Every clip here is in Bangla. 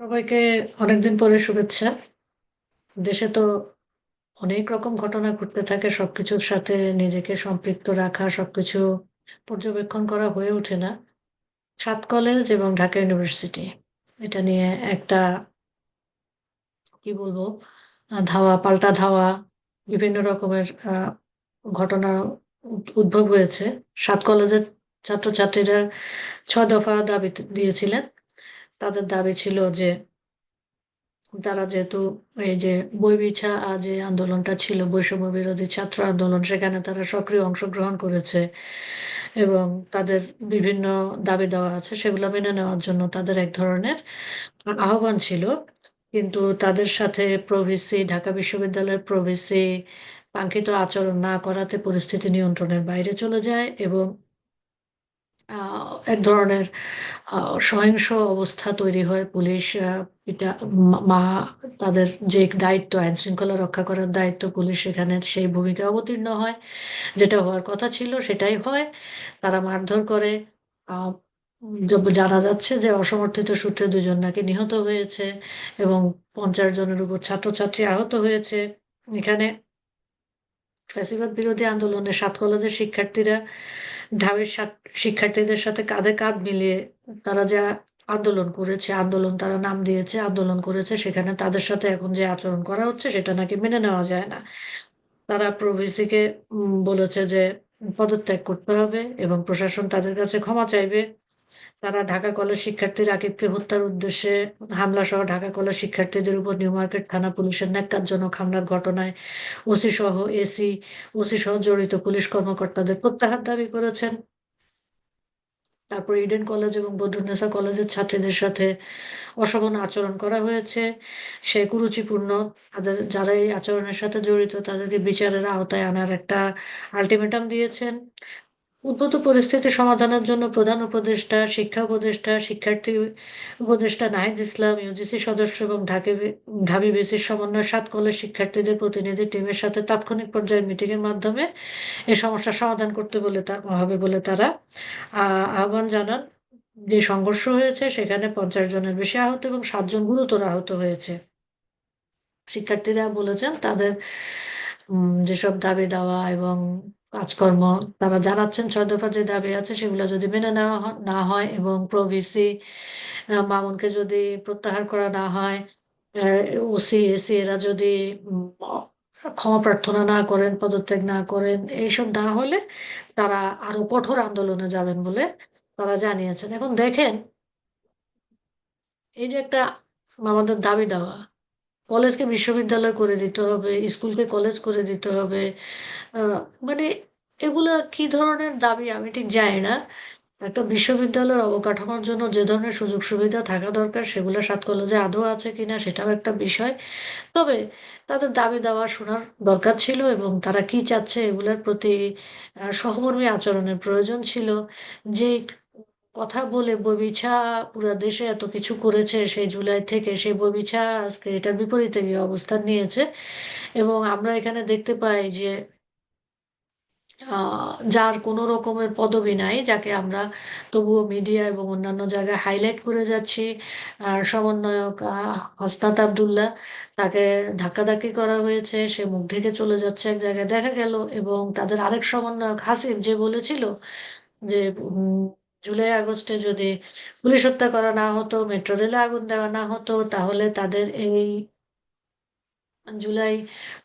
সবাইকে অনেকদিন পরে শুভেচ্ছা। দেশে তো অনেক রকম ঘটনা ঘটতে থাকে, সবকিছুর সাথে নিজেকে সম্পৃক্ত রাখা, সবকিছু পর্যবেক্ষণ করা হয়ে ওঠে না। সাত কলেজ এবং ঢাকা ইউনিভার্সিটি এটা নিয়ে একটা, কি বলব ধাওয়া, পাল্টা ধাওয়া, বিভিন্ন রকমের ঘটনা উদ্ভব হয়েছে। সাত কলেজের ছাত্রছাত্রীরা ছয় দফা দাবি দিয়েছিলেন। তাদের দাবি ছিল যে তারা যেহেতু এই যে বইপিছা আহ, যে আন্দোলনটা ছিল বৈষম্য বিরোধী ছাত্র আন্দোলন সেখানে তারা সক্রিয় অংশগ্রহণ করেছে এবং তাদের বিভিন্ন দাবি দেওয়া আছে সেগুলো মেনে নেওয়ার জন্য তাদের এক ধরনের আহ্বান ছিল। কিন্তু তাদের সাথে প্রভিসি ঢাকা বিশ্ববিদ্যালয়ের প্রভিসি কাঙ্ক্ষিত আচরণ না করাতে পরিস্থিতি নিয়ন্ত্রণের বাইরে চলে যায় এবং এক ধরনের সহিংস অবস্থা তৈরি হয় পুলিশ এটা মা- তাদের যে দায়িত্ব, আইন শৃঙ্খলা রক্ষা করার দায়িত্ব পুলিশ সেখানে সেই ভূমিকা অবতীর্ণ হয়। যেটা হওয়ার কথা ছিল সেটাই হয়। তারা মারধর করে। জানা যাচ্ছে যে অসমর্থিত সূত্রে দুজন নাকি নিহত হয়েছে এবং পঞ্চাশ জনের উপর ছাত্রছাত্রী আহত হয়েছে। এখানে ফ্যাসিবাদ বিরোধী আন্দোলনে সাত কলেজের শিক্ষার্থীরা, ঢাবির শিক্ষার্থীদের সাথে কাঁধে কাঁধ মিলিয়ে তারা যা আন্দোলন করেছে, আন্দোলন তারা নাম দিয়েছে, আন্দোলন করেছে, সেখানে তাদের সাথে এখন যে আচরণ করা হচ্ছে সেটা নাকি মেনে নেওয়া যায় না। তারা প্রভিসিকে বলেছে যে পদত্যাগ করতে হবে এবং প্রশাসন তাদের কাছে ক্ষমা চাইবে। তারা ঢাকা কলেজ শিক্ষার্থী রাকিবকে হত্যার উদ্দেশ্যে হামলা সহ ঢাকা কলেজ শিক্ষার্থীদের উপর নিউ মার্কেট থানা পুলিশের ন্যাক্কারজনক হামলার ঘটনায় ওসি সহ এসি ওসি সহ জড়িত পুলিশ কর্মকর্তাদের প্রত্যাহার দাবি করেছেন। তারপর ইডেন কলেজ এবং বদরুন্নেসা কলেজের ছাত্রীদের সাথে অশোভন আচরণ করা হয়েছে। সে কুরুচিপূর্ণ। তাদের, যারা এই আচরণের সাথে জড়িত, তাদেরকে বিচারের আওতায় আনার একটা আলটিমেটাম দিয়েছেন। উদ্ভূত পরিস্থিতি সমাধানের জন্য প্রধান উপদেষ্টা, শিক্ষা উপদেষ্টা, শিক্ষার্থী উপদেষ্টা নাহিদ ইসলাম ইউজিসি সদস্য এবং ঢাকে ঢাবি বিসির সমন্বয় সাত কলেজ শিক্ষার্থীদের প্রতিনিধি টিমের সাথে তাৎক্ষণিক পর্যায়ে মিটিং এর মাধ্যমে এ সমস্যার সমাধান করতে বলে হবে বলে তারা আহ্বান জানান। যে সংঘর্ষ হয়েছে, সেখানে পঞ্চাশ জনের বেশি আহত এবং সাতজন গুরুতর আহত হয়েছে। শিক্ষার্থীরা বলেছেন, তাদের যেসব দাবি দেওয়া এবং কাজকর্ম, তারা জানাচ্ছেন ছয় দফা যে দাবি আছে সেগুলো যদি মেনে নেওয়া না হয় এবং প্রভিসি মামুনকে যদি প্রত্যাহার করা না হয় ওসি এসি এরা যদি ক্ষমা প্রার্থনা না করেন, পদত্যাগ না করেন, এইসব না হলে তারা আরও কঠোর আন্দোলনে যাবেন বলে তারা জানিয়েছেন। এখন দেখেন, এই যে একটা আমাদের দাবি দেওয়া কলেজকে বিশ্ববিদ্যালয় করে দিতে হবে, স্কুলকে কলেজ করে দিতে হবে। মানে এগুলা কি ধরনের দাবি আমি ঠিক জানি না। একটা বিশ্ববিদ্যালয়ের অবকাঠামোর জন্য যে ধরনের সুযোগ সুবিধা থাকা দরকার সেগুলো সাত কলেজে আদৌ আছে কিনা সেটাও একটা বিষয়। তবে তাদের দাবি দেওয়া শোনার দরকার ছিল এবং তারা কি চাচ্ছে এগুলোর প্রতি সহমর্মী আচরণের প্রয়োজন ছিল। যে কথা বলে ববিছা পুরো দেশে এত কিছু করেছে, সেই জুলাই থেকে সেই ববিছা আজকে এটার বিপরীতে গিয়ে অবস্থান নিয়েছে। এবং আমরা এখানে দেখতে পাই যে যার কোনো রকমের পদবি নাই, যাকে আমরা তবুও মিডিয়া এবং অন্যান্য জায়গায় হাইলাইট করে যাচ্ছি, আর সমন্বয়ক হাসনাত আবদুল্লাহ, তাকে ধাক্কাধাক্কি করা হয়েছে, সে মুখ ঢেকে চলে যাচ্ছে এক জায়গায়। দেখা গেল এবং তাদের আরেক সমন্বয়ক হাসিব যে বলেছিল যে জুলাই, আগস্টে যদি পুলিশ হত্যা করা না হতো, মেট্রো রেলে আগুন দেওয়া না হতো, তাহলে তাদের এই জুলাই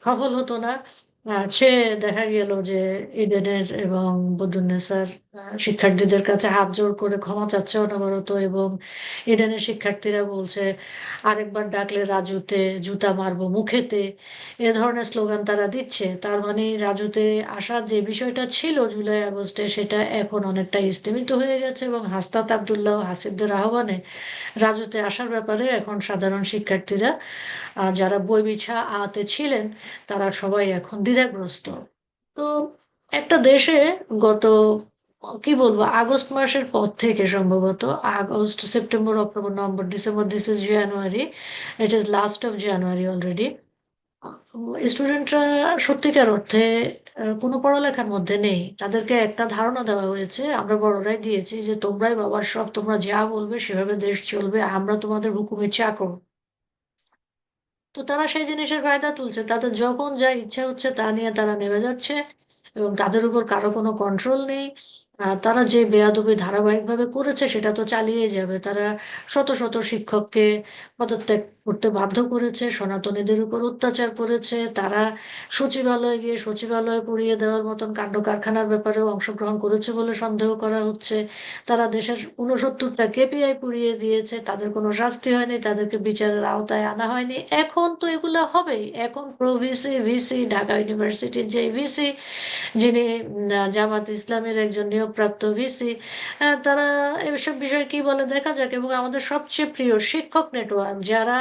সফল হতো না। সে দেখা গেল যে ইডেনের এবং বদরুন্নেসার শিক্ষার্থীদের কাছে হাত জোড় করে ক্ষমা চাচ্ছে অনবরত এবং ইডেনের শিক্ষার্থীরা বলছে, আরেকবার ডাকলে রাজুতে জুতা মারবো মুখেতে। এ ধরনের স্লোগান তারা দিচ্ছে। তার মানে রাজুতে আসার যে বিষয়টা ছিল জুলাই আগস্টে, সেটা এখন অনেকটা স্তীমিত হয়ে গেছে এবং হাসনাত আবদুল্লাহ হাসিবদের আহ্বানে রাজুতে আসার ব্যাপারে এখন সাধারণ শিক্ষার্থীরা যারা বই বিছা আতে ছিলেন, তারা সবাই এখন দ্বিধাগ্রস্ত। তো একটা দেশে গত, কি বলব, আগস্ট মাসের পর থেকে সম্ভবত, August, September, October, November, December, this is January, it is last of January already. স্টুডেন্টরা সত্যিকার অর্থে কোনো পড়ালেখার মধ্যে নেই। তাদেরকে একটা ধারণা দেওয়া হয়েছে, আমরা বড়রাই দিয়েছি যে তোমরাই বাবার সব, তোমরা যা বলবে সেভাবে দেশ চলবে, আমরা তোমাদের হুকুমে চাকর তো তারা সেই জিনিসের ফায়দা তুলছে। তাদের যখন যা ইচ্ছা হচ্ছে তা নিয়ে তারা নেমে যাচ্ছে এবং তাদের উপর কারও কোনো কন্ট্রোল নেই। তারা যে বেয়াদবি ধারাবাহিকভাবে করেছে সেটা তো চালিয়ে যাবে। তারা শত শত শিক্ষককে, পদত্যাগ করতে বাধ্য করেছে, সনাতনীদের উপর অত্যাচার করেছে, তারা সচিবালয়ে গিয়ে সচিবালয়ে পুড়িয়ে দেওয়ার মতন কাণ্ড কারখানার ব্যাপারেও অংশগ্রহণ করেছে বলে সন্দেহ করা হচ্ছে। তারা দেশের উনসত্তরটা কেপিআই পুড়িয়ে দিয়েছে, তাদের কোনো শাস্তি হয়নি, তাদেরকে বিচারের আওতায় আনা হয়নি। এখন তো এগুলো হবেই। এখন প্রো ভিসি ঢাকা ইউনিভার্সিটির যে ভিসি, যিনি জামাত ইসলামের একজন নিয়োগপ্রাপ্ত ভিসি তারা এসব বিষয়ে কি বলে দেখা যাক। এবং আমাদের সবচেয়ে প্রিয় শিক্ষক নেটওয়ার্ক যারা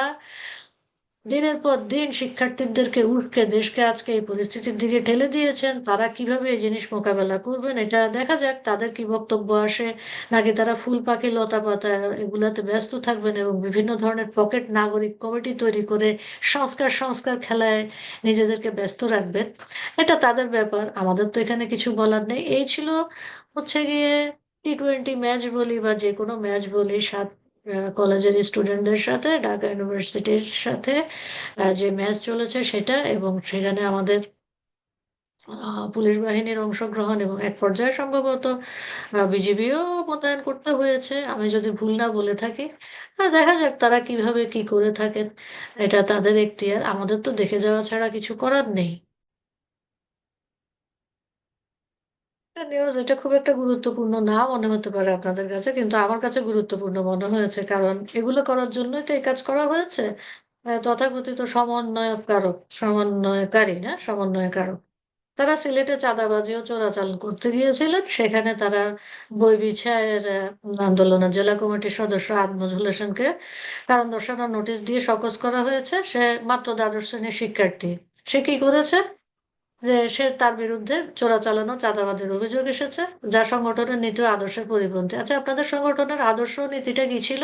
দিনের পর দিন শিক্ষার্থীদেরকে উঠকে দেশকে আজকে এই পরিস্থিতির দিকে ঠেলে দিয়েছেন। তারা কীভাবে এই জিনিস মোকাবেলা করবেন এটা দেখা যাক, তাদের কি বক্তব্য আসে? নাকি তারা ফুল পাখি, লতা পাতা এগুলাতে ব্যস্ত থাকবেন এবং বিভিন্ন ধরনের পকেট নাগরিক কমিটি তৈরি করে সংস্কার সংস্কার খেলায় নিজেদেরকে ব্যস্ত রাখবেন? এটা তাদের ব্যাপার, আমাদের তো এখানে কিছু বলার নেই। এই ছিল হচ্ছে গিয়ে টি টোয়েন্টি ম্যাচ বলি বা যে কোনো ম্যাচ বলি, সাত কলেজের স্টুডেন্টদের সাথে, ঢাকা ইউনিভার্সিটির সাথে যে ম্যাচ চলেছে সেটা এবং সেখানে আমাদের পুলিশ বাহিনীর অংশগ্রহণ এবং এক পর্যায়ে সম্ভবত বিজিবিও মোতায়েন করতে হয়েছে। আমি যদি ভুল না বলে থাকি দেখা যাক তারা কীভাবে কি করে থাকেন। এটা তাদের এখতিয়ার। আমাদের তো দেখে যাওয়া ছাড়া কিছু করার নেই। নিউজ এটা খুব একটা গুরুত্বপূর্ণ না মনে হতে পারে আপনাদের কাছে কিন্তু আমার কাছে গুরুত্বপূর্ণ মনে হয়েছে। কারণ এগুলো করার জন্যই তো এই কাজ করা হয়েছে। তথাকথিত সমন্বয়কারক সমন্বয়কারী না সমন্বয়কারক। তারা সিলেটে চাঁদাবাজি ও চোরাচালান করতে গিয়েছিলেন। সেখানে তারা আহ, আন্দোলনের জেলা কমিটির সদস্য আদমজুল হোসেনকে কারণ দর্শানোর নোটিশ দিয়ে শোকজ করা হয়েছে। সে মাত্র দ্বাদশ শ্রেণির শিক্ষার্থী। সে কি করেছে? যে সে তার বিরুদ্ধে চোরাচালানো চাঁদাবাদের অভিযোগ এসেছে, যা সংগঠনের নীতি আদর্শের পরিপন্থী। আচ্ছা আপনাদের সংগঠনের আদর্শ নীতিটা কি ছিল?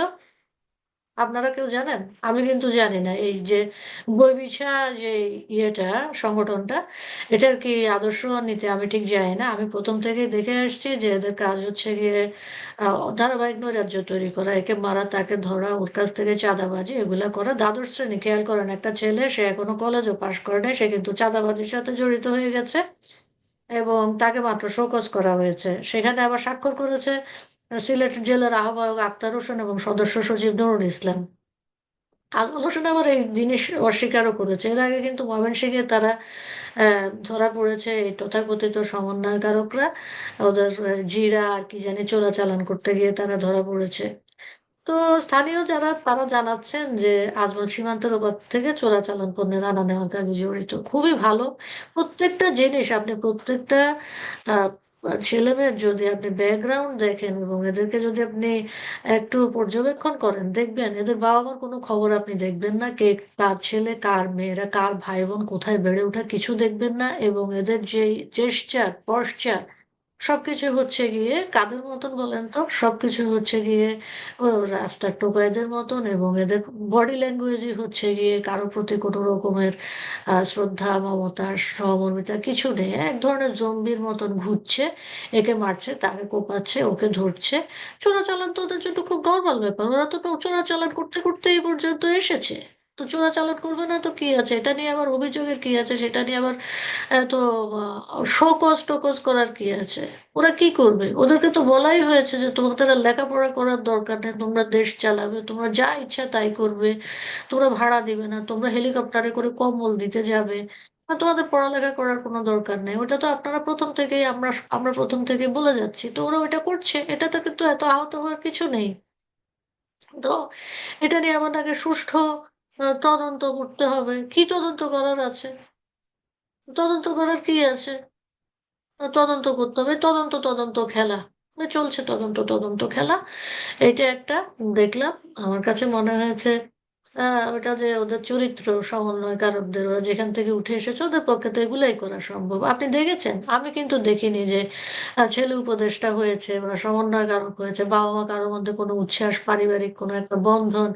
আপনারা কেউ জানেন? আমি কিন্তু জানি না। এই যে বইবিছা যে ইয়েটা, সংগঠনটা, এটার কি আদর্শ নীতি আমি ঠিক জানি না। আমি প্রথম থেকেই দেখে আসছি যে এদের কাজ হচ্ছে গিয়ে ধারাবাহিক নৈরাজ্য তৈরি করা, একে মারা, তাকে ধরা, ওর কাছ থেকে চাঁদাবাজি, এগুলা করা। দ্বাদশ শ্রেণি, খেয়াল করেন, একটা ছেলে, সে এখনও কলেজও পাশ করে নাই, সে কিন্তু চাঁদাবাজির সাথে জড়িত হয়ে গেছে এবং তাকে মাত্র শোকজ করা হয়েছে। সেখানে আবার স্বাক্ষর করেছে সিলেট জেলার আহ্বায়ক আক্তার হোসেন এবং সদস্য সচিব নুরুল ইসলাম। আজমল হোসেন আবার এই জিনিস অস্বীকারও করেছে। এর আগে কিন্তু ময়মনসিংহে তারা ধরা পড়েছে এই তথাকথিত সমন্বয়কারকরা। ওদের জিরা আর কি জানি চোরাচালান করতে গিয়ে তারা ধরা পড়েছে। তো স্থানীয় যারা, তারা জানাচ্ছেন যে আজমল সীমান্তের ওপর থেকে চোরাচালান পণ্যের আনা নেওয়ার কাজে জড়িত। খুবই ভালো। প্রত্যেকটা জিনিস, আপনি প্রত্যেকটা ছেলেমেয়ের যদি আপনি ব্যাকগ্রাউন্ড দেখেন এবং এদেরকে যদি আপনি একটু পর্যবেক্ষণ করেন, দেখবেন এদের বাবা মার কোনো খবর আপনি দেখবেন না কে কার ছেলে, কার মেয়েরা, কার ভাই বোন কোথায় বেড়ে ওঠা, কিছু দেখবেন না এবং এদের যে জেস্চার পশ্চার সবকিছু হচ্ছে গিয়ে কাদের মতন বলেন তো? সবকিছু হচ্ছে গিয়ে রাস্তার টোকাইদের মতন এবং এদের বডি ল্যাঙ্গুয়েজই হচ্ছে গিয়ে কারোর প্রতি কোনো রকমের শ্রদ্ধা, মমতা, সহমর্মিতা কিছু নেই। এক ধরনের জম্বির মতন ঘুরছে, একে মারছে, তাকে কোপাচ্ছে, ওকে ধরছে। চোরাচালান তো ওদের জন্য খুব নর্মাল ব্যাপার। ওরা তো চোরাচালান করতে করতে এই পর্যন্ত এসেছে। তো চোরাচালান করবে না তো কি আছে? এটা নিয়ে আবার অভিযোগের কি আছে? সেটা নিয়ে আবার এত শোকজ টোকজ করার কি আছে? ওরা কি করবে? ওদেরকে তো বলাই হয়েছে যে তোমাদের আর লেখাপড়া করার দরকার নেই তোমরা দেশ চালাবে তোমরা যা ইচ্ছা তাই করবে তোমরা ভাড়া দিবে না তোমরা হেলিকপ্টারে করে কম্বল দিতে যাবে তোমাদের পড়ালেখা করার কোনো দরকার নেই। ওটা তো আপনারা প্রথম থেকেই আমরা আমরা প্রথম থেকেই বলে যাচ্ছি তো ওরা ওটা করছে এটাতে কিন্তু এত আহত হওয়ার কিছু নেই। তো এটা নিয়ে আমাদেরকে সুষ্ঠু আহ, তদন্ত করতে হবে। কি তদন্ত করার আছে? তদন্ত করার কি আছে? তদন্ত করতে হবে। তদন্ত তদন্ত খেলা। চলছে তদন্ত তদন্ত খেলা। এটা একটা দেখলাম। আমার কাছে মনে হয়েছে ওটা যে ওদের চরিত্র সমন্বয়কারকদের ওরা যেখান থেকে উঠে এসেছে ওদের পক্ষে তো এগুলাই করা সম্ভব। আপনি দেখেছেন? আমি কিন্তু দেখিনি যে ছেলে উপদেষ্টা হয়েছে বা সমন্বয়কারক হয়েছে বাবা মা কারোর মধ্যে কোনো উচ্ছ্বাস, পারিবারিক কোনো একটা বন্ধন,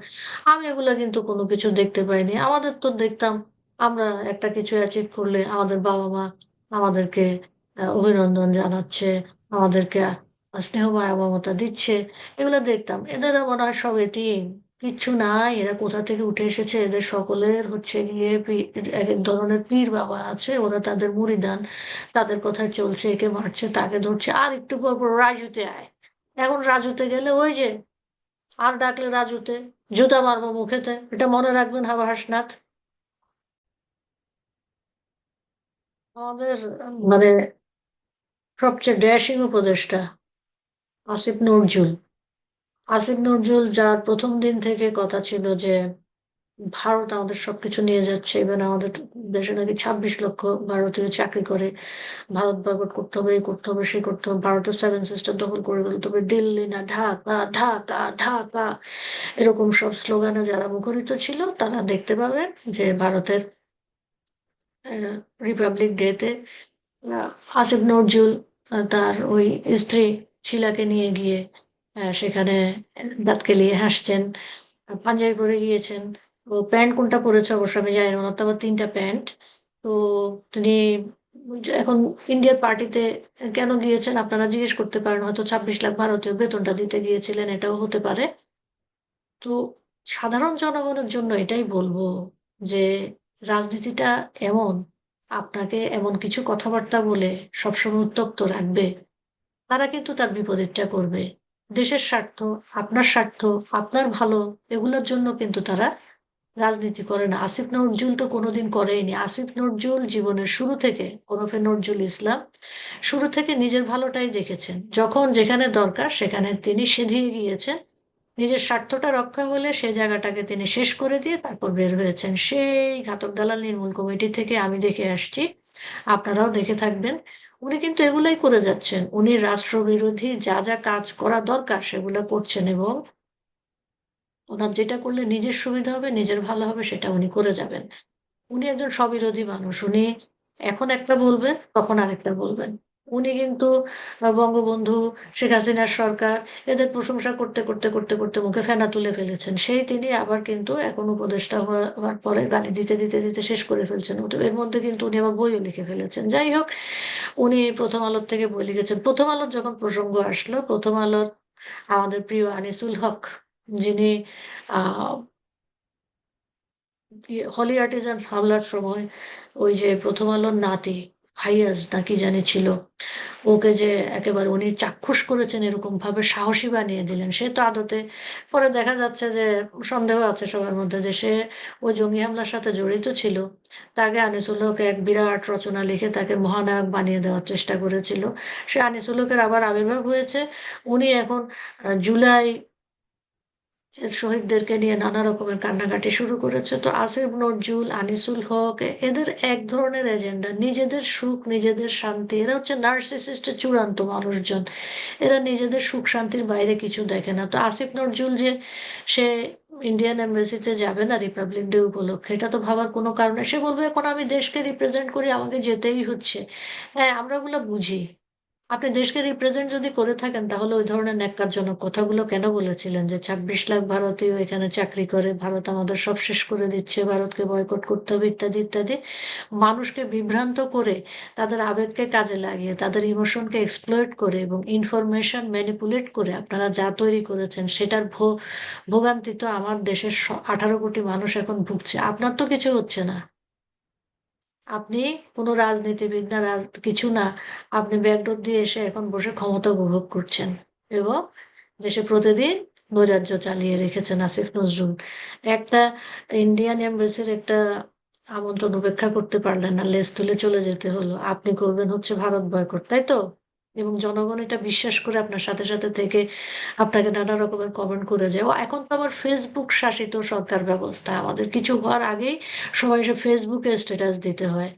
আমি এগুলো কিন্তু কোনো কিছু দেখতে পাইনি। আমাদের তো দেখতাম, আমরা একটা কিছু অ্যাচিভ করলে আমাদের বাবা মা আমাদেরকে অভিনন্দন জানাচ্ছে, আমাদেরকে স্নেহ মায়া মমতা দিচ্ছে, এগুলো দেখতাম। এদের মনে হয় সব এটিম কিচ্ছু নাই, এরা কোথা থেকে উঠে এসেছে? এদের সকলের হচ্ছে গিয়ে এক এক ধরনের পীর বাবা আছে, ওরা তাদের মুড়িদান, তাদের কথায় চলছে, একে মারছে, তাকে ধরছে, আর একটু পর পর রাজুতে আয়। এখন রাজুতে গেলে ওই যে, আর ডাকলে রাজুতে, জুতা মারবো মুখেতে, এটা মনে রাখবেন হাবা হাসনাথ আমাদের মানে সবচেয়ে ড্যাশিং উপদেষ্টা, আসিফ নজরুল। আসিফ নজরুল, যার প্রথম দিন থেকে কথা ছিল যে ভারত আমাদের সবকিছু নিয়ে যাচ্ছে ইভেন আমাদের দেশে নাকি ছাব্বিশ লক্ষ ভারতীয় চাকরি করে, ভারত বয়কট করতে হবে, এই করতে হবে সে করতে হবে, ভারতের সেভেন সিস্টার দখল করে ফেলতে হবে, দিল্লি না, ঢাকা ঢাকা ঢাকা, এরকম সব স্লোগানে যারা মুখরিত ছিল, তারা দেখতে পাবে যে ভারতের রিপাবলিক ডেতে আসিফ নজরুল তার ওই স্ত্রী শিলাকে নিয়ে গিয়ে সেখানে দাঁত কেলিয়ে হাসছেন, পাঞ্জাবি পরে গিয়েছেন। ও প্যান্ট কোনটা পরেছে অবশ্য আমি জানি না তো আবার তিনটা প্যান্ট। তো তিনি এখন ইন্ডিয়ার পার্টিতে কেন গিয়েছেন আপনারা জিজ্ঞেস করতে পারেন, হয়তো ছাব্বিশ লাখ ভারতীয় বেতনটা দিতে গিয়েছিলেন, এটাও হতে পারে। তো সাধারণ জনগণের জন্য এটাই বলব যে রাজনীতিটা এমন, আপনাকে এমন কিছু কথাবার্তা বলে সবসময় উত্তপ্ত রাখবে, তারা কিন্তু তার বিপরীতটা করবে। দেশের স্বার্থ, আপনার স্বার্থ, আপনার ভালো, এগুলোর জন্য কিন্তু তারা রাজনীতি করে না। আসিফ নজরুল তো কোনোদিন করেইনি। আসিফ নজরুল জীবনের শুরু থেকে, ওরফে নজরুল ইসলাম, শুরু থেকে নিজের ভালোটাই দেখেছেন। যখন যেখানে দরকার, সেখানে তিনি সেজিয়ে গিয়েছেন। নিজের স্বার্থটা রক্ষা হলে সে জায়গাটাকে তিনি শেষ করে দিয়ে তারপর বের হয়েছেন। সেই ঘাতক দালাল নির্মূল কমিটি থেকে আমি দেখে আসছি। আপনারাও দেখে থাকবেন। উনি কিন্তু এগুলাই করে যাচ্ছেন। উনি রাষ্ট্রবিরোধী যা যা কাজ করা দরকার সেগুলো করছেন এবং ওনার যেটা করলে নিজের সুবিধা হবে, নিজের ভালো হবে সেটা উনি করে যাবেন। উনি একজন স্ববিরোধী মানুষ। উনি এখন একটা বলবেন, তখন আরেকটা বলবেন। উনি কিন্তু বঙ্গবন্ধু শেখ হাসিনার সরকার, এদের প্রশংসা করতে করতে করতে করতে মুখে ফেনা তুলে ফেলেছেন। সেই তিনি আবার কিন্তু এখন উপদেষ্টা হওয়া- হওয়ার পরে গালি দিতে দিতে দিতে শেষ করে ফেলছেন। এর মধ্যে কিন্তু উনি আবার বইও লিখে ফেলেছেন। যাই হোক, উনি প্রথম আলোর থেকে বই লিখেছেন। প্রথম আলোর যখন প্রসঙ্গ আসলো, প্রথম আলোর আমাদের প্রিয় আনিসুল হক যিনি, আহ হলি আর্টিজান হামলার সময় ওই যে প্রথম আলোর নাতি ফাইয়াজ নাকি জানি ছিল। ওকে যে একেবারে উনি চাক্ষুষ করেছেন এরকম ভাবে সাহসী বানিয়ে দিলেন, সে তো আদতে। পরে দেখা যাচ্ছে যে সন্দেহ আছে সবার মধ্যে যে সে ওই জঙ্গি হামলার সাথে জড়িত ছিল। তাকে আনিসুল এক বিরাট রচনা লিখে তাকে মহানায়ক বানিয়ে দেওয়ার চেষ্টা করেছিল। সে আনিসুলকের আবার আবির্ভাব হয়েছে। উনি এখন জুলাই শহীদদেরকে নিয়ে নানা রকমের কান্নাকাটি শুরু করেছে। তো আসিফ, নজরুল, আনিসুল হক, এদের এক ধরনের এজেন্ডা। নিজেদের সুখ, নিজেদের শান্তি। এরা হচ্ছে নার্সিসিস্টের চূড়ান্ত মানুষজন। এরা নিজেদের সুখ শান্তির বাইরে কিছু দেখে না। তো আসিফ, নজরুল যে সে ইন্ডিয়ান এমবাসিতে যাবে না রিপাবলিক ডে উপলক্ষে, এটা তো ভাবার কোনো কারণে সে বলবে, এখন আমি দেশকে রিপ্রেজেন্ট করি, আমাকে যেতেই হচ্ছে। হ্যাঁ আমরা ওগুলো বুঝি। আপনি দেশকে রিপ্রেজেন্ট যদি করে থাকেন, তাহলে ওই ধরনের ন্যাক্কারজনক কথাগুলো কেন বলেছিলেন? যে ছাব্বিশ লাখ ভারতীয় এখানে চাকরি করে, ভারত আমাদের সব শেষ করে দিচ্ছে, ভারতকে বয়কট করতে হবে, ইত্যাদি ইত্যাদি। মানুষকে বিভ্রান্ত করে তাদের আবেগকে কাজে লাগিয়ে, তাদের ইমোশনকে এক্সপ্লয়েট করে এবং ইনফরমেশন ম্যানিপুলেট করে আপনারা যা তৈরি করেছেন, সেটার ভো, ভোগান্তি তো আমার দেশের আঠারো কোটি মানুষ এখন ভুগছে। আপনার তো কিছু হচ্ছে না। আপনি কোনো রাজনীতিবিদ না রাজ, কিছু না, আপনি ব্যাকডোর দিয়ে এসে এখন বসে ক্ষমতা উপভোগ করছেন। এবং দেশে প্রতিদিন নৈরাজ্য চালিয়ে রেখেছেন আসিফ নজরুল। একটা ইন্ডিয়ান এমবাসির একটা আমন্ত্রণ উপেক্ষা করতে পারলেন না, লেজ তুলে চলে যেতে হলো। আপনি করবেন হচ্ছে ভারত বয়কট তাই তো? এবং জনগণ এটা বিশ্বাস করে আপনার সাথে সাথে থেকে আপনাকে নানা রকমের কমেন্ট করে যায়। ও এখন তো আবার ফেসবুক শাসিত সরকার ব্যবস্থা। আমাদের কিছু হওয়ার আগেই সবাই সে ফেসবুকে স্ট্যাটাস দিতে হয়।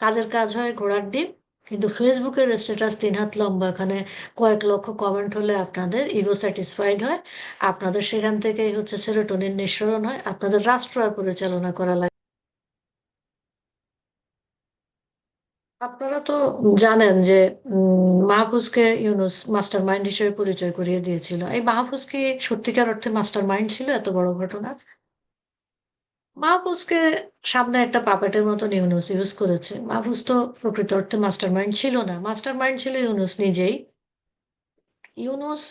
কাজের কাজ হয় ঘোড়ার ডিম, কিন্তু ফেসবুকের স্ট্যাটাস তিন হাত লম্বা। এখানে কয়েক লক্ষ কমেন্ট হলে আপনাদের ইগো স্যাটিসফাইড হয়। আপনাদের সেখান থেকেই হচ্ছে সেরোটোনিন নিঃসরণ হয়। আপনাদের রাষ্ট্র আর পরিচালনা করা লাগে। আপনারা তো জানেন যে মাহফুজকে ইউনুস মাস্টার মাইন্ড হিসেবে পরিচয় করিয়ে দিয়েছিল। এই মাহফুজ কি সত্যিকার অর্থে মাস্টার মাইন্ড ছিল এত বড় ঘটনা। মাহফুজকে সামনে একটা পাপেটের মতন ইউনুস ইউজ করেছে। মাহফুজ তো প্রকৃত অর্থে মাস্টার মাইন্ড ছিল না। মাস্টার মাইন্ড ছিল ইউনুস নিজেই। ইউনুস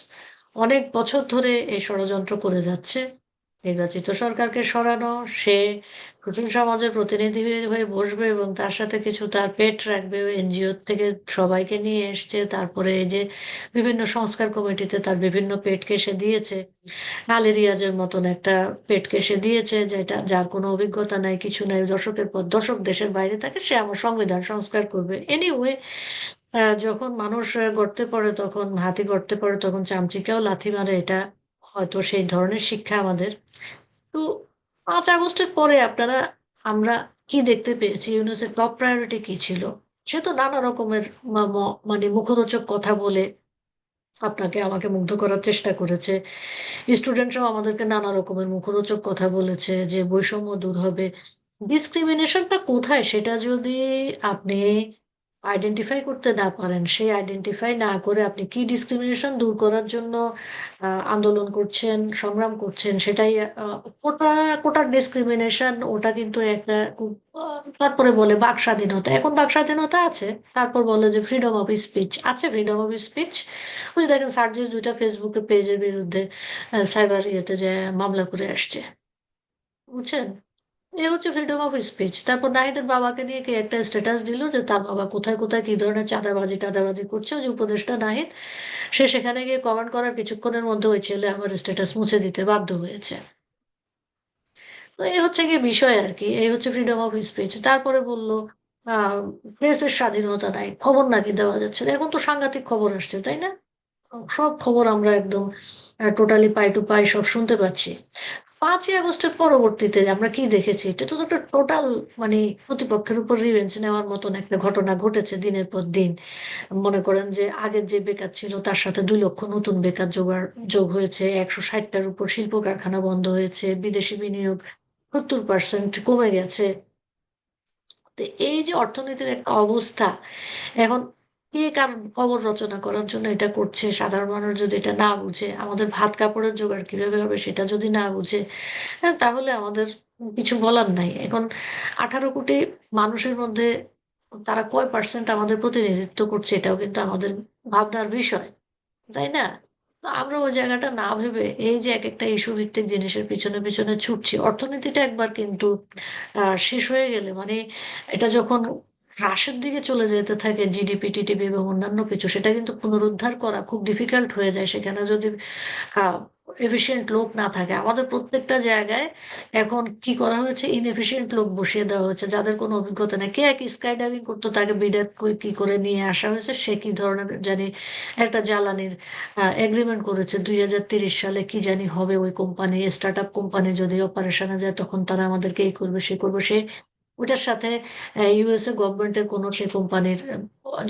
অনেক বছর ধরে এই ষড়যন্ত্র করে যাচ্ছে। নির্বাচিত সরকারকে সরানো, সে কুশল সমাজের প্রতিনিধি হয়ে বসবে এবং তার সাথে কিছু তার পেট রাখবে। এনজিও থেকে সবাইকে নিয়ে এসছে। তারপরে এই যে বিভিন্ন সংস্কার কমিটিতে তার বিভিন্ন পেটকে সে দিয়েছে। আলী রিয়াজের মতন একটা পেটকে সে দিয়েছে, যেটা যার কোনো অভিজ্ঞতা নাই, কিছু নাই। দশকের পর দশক দেশের বাইরে থাকে, সে আমার সংবিধান সংস্কার করবে। এনিওয়ে যখন মানুষ গড়তে পড়ে তখন, হাতি গড়তে পড়ে তখন চামচিকাও লাথি মারে, এটা হয়তো সেই ধরনের শিক্ষা আমাদের। তো পাঁচ আগস্টের পরে আপনারা, আমরা কি দেখতে পেয়েছি? ইউনুসের টপ প্রায়োরিটি কি ছিল? সে তো নানা রকমের মানে মুখরোচক কথা বলে আপনাকে আমাকে মুগ্ধ করার চেষ্টা করেছে। স্টুডেন্টরাও আমাদেরকে নানা রকমের মুখরোচক কথা বলেছে যে বৈষম্য দূর হবে। ডিসক্রিমিনেশনটা কোথায়? সেটা যদি আপনি আইডেন্টিফাই করতে না পারেন সেই আইডেন্টিফাই না করে আপনি কি ডিসক্রিমিনেশন দূর করার জন্য আন্দোলন করছেন সংগ্রাম করছেন সেটাই কোটা কোটার ডিসক্রিমিনেশন ওটা কিন্তু একটা খুব, তারপরে বলে বাক স্বাধীনতা। এখন বাক স্বাধীনতা আছে তারপর বলে যে ফ্রিডম অফ স্পিচ আছে ফ্রিডম অফ স্পিচ বুঝে দেখেন সার্জিস দুইটা ফেসবুকে পেজের বিরুদ্ধে সাইবার ইয়েতে যে মামলা করে আসছে। বুঝছেন? এ হচ্ছে ফ্রিডম অফ স্পিচ তারপর নাহিদের বাবাকে নিয়ে কে একটা স্ট্যাটাস দিল যে, তার বাবা কোথায় কোথায় কি ধরনের চাঁদাবাজি, টাদাবাজি করছে? যে উপদেষ্টা নাহিদ, সে সেখানে গিয়ে কমেন্ট করার কিছুক্ষণের মধ্যে ওই ছেলে আমার স্ট্যাটাস মুছে দিতে বাধ্য হয়েছে। তো এই হচ্ছে গিয়ে বিষয় আর কি এই হচ্ছে ফ্রিডম অফ স্পিচ তারপরে বলল, আহ প্রেসের স্বাধীনতা নাই, খবর নাকি দেওয়া যাচ্ছে না। এখন তো সাংঘাতিক খবর আসছে, তাই না? সব খবর আমরা একদম টোটালি পাই টু পাই সব শুনতে পাচ্ছি। পাঁচই আগস্টের পরবর্তীতে আমরা কি দেখেছি? এটা তো একটা টোটাল মানে প্রতিপক্ষের উপর রিভেঞ্জ নেওয়ার মতন একটা ঘটনা ঘটেছে দিনের পর দিন। মনে করেন যে আগের যে বেকার ছিল, তার সাথে দুই লক্ষ নতুন বেকার জোগাড় যোগ হয়েছে, একশো ষাটটার উপর শিল্প কারখানা বন্ধ হয়েছে, বিদেশি বিনিয়োগ সত্তর পার্সেন্ট কমে গেছে। এই যে অর্থনীতির একটা অবস্থা, এখন কে কার খবর রচনা করার জন্য এটা করছে? সাধারণ মানুষ যদি এটা না বুঝে আমাদের ভাত কাপড়ের জোগাড় কীভাবে হবে সেটা যদি না বুঝে হ্যাঁ, তাহলে আমাদের কিছু বলার নাই। এখন আঠারো কোটি মানুষের মধ্যে তারা কয় পার্সেন্ট আমাদের প্রতিনিধিত্ব করছে এটাও কিন্তু আমাদের ভাবনার বিষয় তাই না? তো আমরা ওই জায়গাটা না ভেবে এই যে এক একটা ইস্যু ভিত্তিক জিনিসের পিছনে পিছনে ছুটছি অর্থনীতিটা একবার কিন্তু শেষ হয়ে গেলে মানে এটা যখন হ্রাসের দিকে চলে যেতে থাকে জিডিপি টিডিপি এবং অন্যান্য কিছু, সেটা কিন্তু পুনরুদ্ধার করা খুব ডিফিকাল্ট হয়ে যায়। সেখানে যদি এফিসিয়েন্ট লোক না থাকে, আমাদের প্রত্যেকটা জায়গায় এখন কি করা হয়েছে? ইনএফিসিয়েন্ট লোক বসিয়ে দেওয়া হয়েছে, যাদের কোনো অভিজ্ঞতা নেই। কে এক স্কাই ডাইভিং করতো, তাকে বিডার কি করে নিয়ে আসা হয়েছে? সে কি ধরনের জানি একটা জ্বালানির এগ্রিমেন্ট করেছে দুই হাজার তিরিশ সালে, কি জানি হবে ওই কোম্পানি স্টার্ট আপ কোম্পানি যদি অপারেশনে যায়, তখন তারা আমাদেরকে এই করবে, সে করবে। সে ওটার সাথে ইউএসএ গভর্নমেন্টের কোনো সে কোম্পানির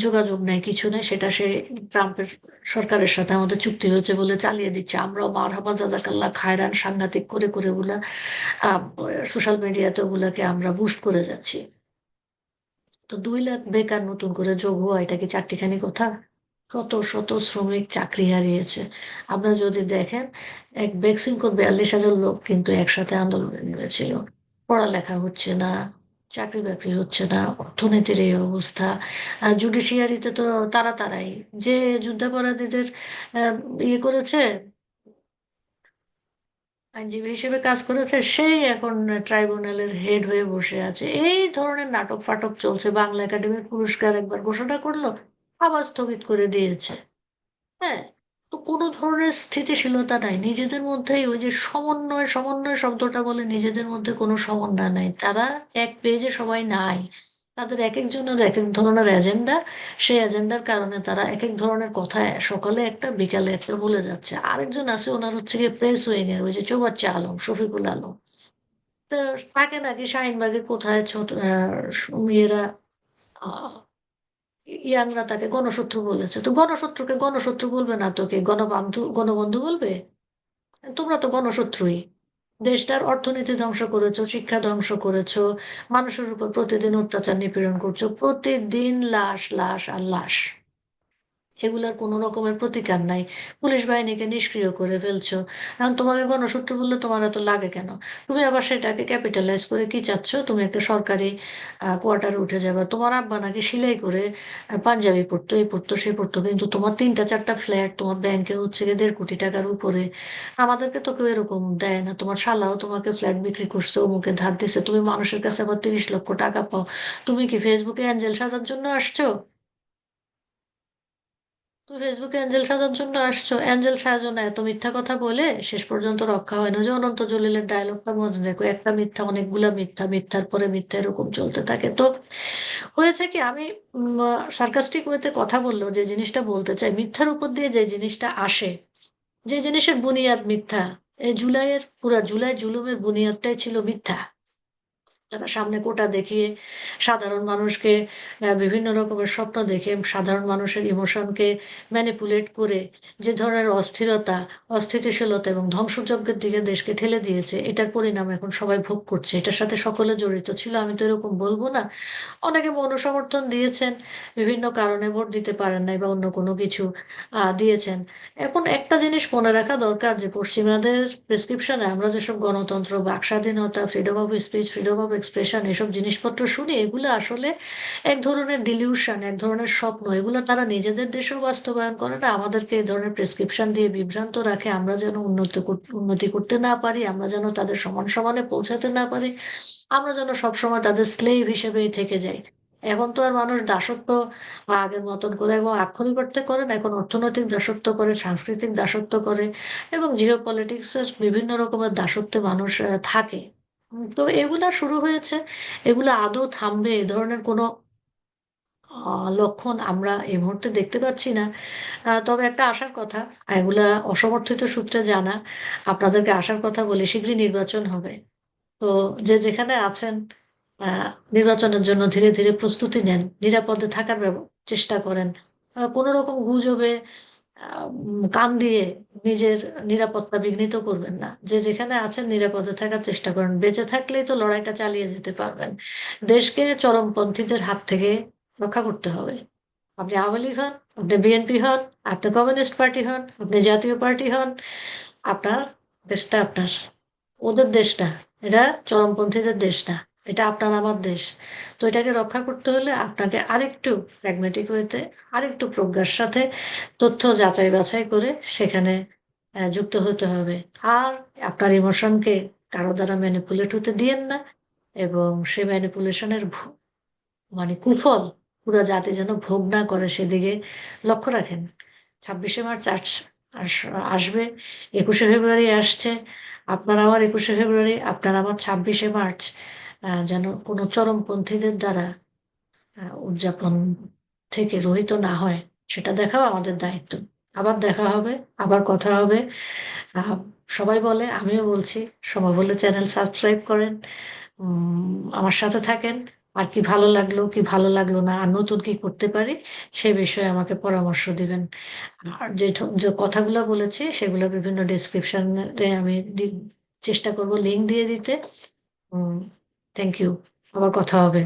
যোগাযোগ নেই, কিছু নেই, সেটা সে ট্রাম্পের সরকারের সাথে আমাদের চুক্তি হয়েছে বলে চালিয়ে দিচ্ছে। আমরাও মারহাবা জাজাকাল্লা খায়রান সাংঘাতিক করে করে ওগুলা সোশ্যাল মিডিয়াতে ওগুলাকে আমরা বুস্ট করে যাচ্ছি। তো দুই লাখ বেকার নতুন করে যোগ হওয়া, এটা কি চারটিখানি কথা? কত শত শ্রমিক চাকরি হারিয়েছে। আপনারা যদি দেখেন, এক বেক্সিমকো বিয়াল্লিশ হাজার লোক কিন্তু একসাথে আন্দোলনে নেমেছিল। পড়ালেখা হচ্ছে না চাকরি বাকরি হচ্ছে না, অর্থনীতির এই অবস্থা। জুডিশিয়ারিতে তো তারা তারাই। যে যুদ্ধাপরাধীদের ইয়ে করেছে, আইনজীবী হিসেবে কাজ করেছে, সেই এখন ট্রাইব্যুনালের হেড হয়ে বসে আছে। এই ধরনের নাটক ফাটক চলছে। বাংলা একাডেমির পুরস্কার একবার ঘোষণা করল, আবার স্থগিত করে দিয়েছে। হ্যাঁ তো কোনো ধরনের স্থিতিশীলতা নাই। নিজেদের মধ্যেই ওই যে সমন্বয় সমন্বয় শব্দটা বলে নিজেদের মধ্যে কোনো সমন্বয় নাই। তারা এক পেজে সবাই নাই। তাদের এক একজনের এক এক ধরনের এজেন্ডা। সেই এজেন্ডার কারণে তারা এক এক ধরনের কথা সকালে একটা, বিকালে একটা বলে যাচ্ছে। আরেকজন আছে, ওনার হচ্ছে গিয়ে প্রেস উইং এর, ওই যে চৌবাচ্চা আলম, শফিকুল আলম। তো তাকে নাকি শাহিনবাগে কোথায় ছোট মেয়েরা ইয়াংরা তাকে গণশত্রু বলেছে। তো গণশত্রুকে গণশত্রু বলবে না তোকে, গণবন্ধু গণবন্ধু বলবে? তোমরা তো গণশত্রুই। দেশটার অর্থনীতি ধ্বংস করেছ, শিক্ষা ধ্বংস করেছ, মানুষের উপর প্রতিদিন অত্যাচার নিপীড়ন করছ, প্রতিদিন লাশ লাশ আর লাশ। এগুলার কোনো রকমের প্রতিকার নাই। পুলিশ বাহিনীকে নিষ্ক্রিয় করে ফেলছো। এখন তোমাকে গণসূত্র বললে তোমার এত লাগে কেন? তুমি আবার সেটাকে ক্যাপিটালাইজ করে কি চাচ্ছ? তুমি একটা সরকারি কোয়ার্টারে উঠে যাবে। তোমার আব্বা নাকি সিলাই করে পাঞ্জাবি পরতো, এই পরতো, সে পরতো। কিন্তু তোমার তিনটা, চারটা ফ্ল্যাট তোমার ব্যাংকে হচ্ছে গিয়ে দেড় কোটি টাকার উপরে। আমাদেরকে তো কেউ এরকম দেয় না। তোমার শালাও তোমাকে ফ্ল্যাট বিক্রি করছে, অমুকে ধার দিছে। তুমি মানুষের কাছে আবার তিরিশ লক্ষ টাকা পাও। তুমি কি ফেসবুকে অ্যাঞ্জেল সাজার জন্য আসছো? তুমি ফেসবুকে অ্যাঞ্জেল সাজার জন্য আসছো। অ্যাঞ্জেল সাজো না, এত মিথ্যা কথা বলে শেষ পর্যন্ত রক্ষা হয় না। যে অনন্ত জলিলের ডায়লগটা মনে রেখো, একটা মিথ্যা, অনেকগুলা মিথ্যা, মিথ্যার পরে মিথ্যা এরকম চলতে থাকে। তো হয়েছে কি, আমি সার্কাস্টিক ওয়েতে কথা বলল যে জিনিসটা বলতে চাই, মিথ্যার উপর দিয়ে যে জিনিসটা আসে, যে জিনিসের বুনিয়াদ মিথ্যা, এই জুলাইয়ের, পুরা জুলাই জুলুমের বুনিয়াদটাই ছিল মিথ্যা। তারা সামনে কোটা দেখিয়ে সাধারণ মানুষকে বিভিন্ন রকমের স্বপ্ন দেখে সাধারণ মানুষের ইমোশনকে ম্যানিপুলেট করে যে ধরনের অস্থিরতা, অস্থিতিশীলতা এবং ধ্বংসযজ্ঞের দিকে দেশকে ঠেলে দিয়েছে, এটার পরিণাম এখন সবাই ভোগ করছে। এটার সাথে সকলে জড়িত ছিল, আমি তো এরকম বলব না। অনেকে মৌন সমর্থন দিয়েছেন, বিভিন্ন কারণে ভোট দিতে পারেন নাই বা অন্য কোনো কিছু দিয়েছেন। এখন একটা জিনিস মনে রাখা দরকার যে পশ্চিমাদের প্রেসক্রিপশনে আমরা যেসব গণতন্ত্র বাক স্বাধীনতা freedom of speech freedom of expression এসব জিনিসপত্র শুনি এগুলো আসলে এক ধরনের ডিলিউশন এক ধরনের স্বপ্ন। এগুলো তারা নিজেদের দেশেও বাস্তবায়ন করে না, আমাদেরকে এই ধরনের প্রেসক্রিপশন দিয়ে বিভ্রান্ত রাখে। আমরা যেন উন্নতি উন্নতি করতে না পারি, আমরা যেন তাদের সমান সমানে পৌঁছাতে না পারি, আমরা যেন সবসময় তাদের স্লেভ হিসেবেই থেকে যাই। এখন তো আর মানুষ দাসত্ব আগের মতন করে এবং আক্ষরিক অর্থে করেন, এখন অর্থনৈতিক দাসত্ব করে, সাংস্কৃতিক দাসত্ব করে এবং জিও পলিটিক্সের বিভিন্ন রকমের দাসত্বে মানুষ থাকে। তো এগুলা শুরু হয়েছে। এগুলা আদৌ থামবে, এ ধরনের কোনো লক্ষণ আমরা এই মুহূর্তে দেখতে পাচ্ছি না। তবে একটা আশার কথা, এগুলা অসমর্থিত সূত্রে জানা। আপনাদেরকে আশার কথা বলি শীঘ্রই নির্বাচন হবে। তো যে যেখানে আছেন নির্বাচনের জন্য ধীরে ধীরে প্রস্তুতি নেন, নিরাপদে থাকার চেষ্টা করেন। কোনো রকম গুজবে কান দিয়ে নিজের নিরাপত্তা বিঘ্নিত করবেন না। যে যেখানে আছেন নিরাপদে থাকার চেষ্টা করেন। বেঁচে থাকলেই তো লড়াইটা চালিয়ে যেতে পারবেন। দেশকে চরমপন্থীদের হাত থেকে রক্ষা করতে হবে। আপনি আওয়ামী লীগ হন, আপনি বিএনপি হন, আপনি কমিউনিস্ট পার্টি হন, আপনি জাতীয় পার্টি হন, আপনার দেশটা আপনার। ওদের দেশটা এটা চরমপন্থীদের দেশ না এটা আপনার আমার দেশ। তো এটাকে রক্ষা করতে হলে আপনাকে আরেকটু প্র্যাগমেটিক হইতে, আরেকটু প্রজ্ঞার সাথে তথ্য যাচাই বাছাই করে সেখানে যুক্ত হতে হবে। আর আপনার ইমোশনকে কারও দ্বারা ম্যানিপুলেট হতে দিয়েন না এবং সে ম্যানিপুলেশনের মানে কুফল পুরো জাতি যেন ভোগ না করে সেদিকে লক্ষ্য রাখেন। ছাব্বিশে মার্চ আস- আস- আসবে, একুশে ফেব্রুয়ারি আসছে। আপনার আমার একুশে ফেব্রুয়ারি, আপনার আমার ছাব্বিশে মার্চ। যেন কোনো চরমপন্থীদের দ্বারা উদযাপন থেকে রহিত না হয়। সেটা দেখাও আমাদের দায়িত্ব। আবার দেখা হবে, আবার কথা হবে। সবাই বলে, আমিও বলছি, সবাই বলে চ্যানেল সাবস্ক্রাইব করেন আমার সাথে থাকেন। আর কি ভালো লাগল, কি ভালো লাগল না, আর নতুন কি করতে পারি, সে বিষয়ে আমাকে পরামর্শ দিবেন। আর যে যে কথাগুলো বলেছি, সেগুলো বিভিন্ন ডেসক্রিপশনে আমি চেষ্টা করব লিঙ্ক দিয়ে দিতে। থ্যাংক ইউ আবার কথা হবে।